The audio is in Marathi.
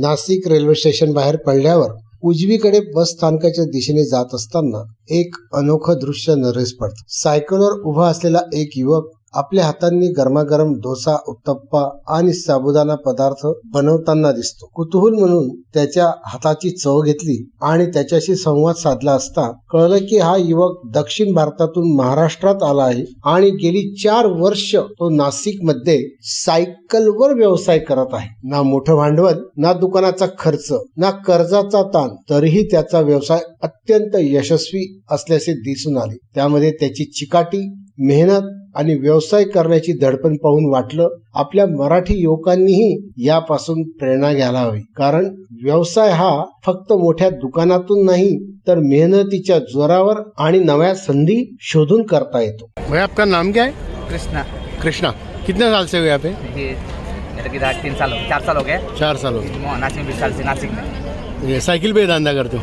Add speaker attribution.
Speaker 1: नाशिक रेल्वे स्टेशन बाहेर पडल्यावर उजवीकडे बस स्थानकाच्या दिशेने जात असताना एक अनोखं दृश्य नरेस पडतं. सायकलवर उभा असलेला एक युवक आपल्या हातांनी गरमागरम डोसा उत्तप्पा आणि साबुदाणा पदार्थ बनवताना दिसतो. कुतूहल म्हणून त्याच्या हाताची चव घेतली आणि त्याच्याशी संवाद साधला असता कळलं की हा युवक दक्षिण भारतातून महाराष्ट्रात आला आहे आणि गेली चार वर्ष तो नाशिकमध्ये सायकलवर व्यवसाय करत आहे. ना मोठं भांडवल ना दुकानाचा खर्च ना कर्जाचा ताण तरीही त्याचा व्यवसाय अत्यंत यशस्वी असल्याचे दिसून आले. त्यामध्ये त्याची चिकाटी मेहनत आणि व्यवसाय करण्याची धडपण पाहून वाटलं आपल्या मराठी युवकांनीही यापासून प्रेरणा घ्यायला हवी. कारण व्यवसाय हा फक्त मोठ्या दुकानातून नाही तर मेहनतीच्या जोरावर आणि नव्या संधी शोधून करता येतो.
Speaker 2: भाई आपका नाम क्या है?
Speaker 3: कृष्णा.
Speaker 2: कृष्णा. कितने साल से हो यहाँ पे?
Speaker 3: ये मेरे किधर तीन साल हो चार साल हो गए।
Speaker 2: चार साल हो गए।
Speaker 3: नासिक में बीस साल से नासिक में।
Speaker 2: ये साइकिल पे ही धंधा करते हो?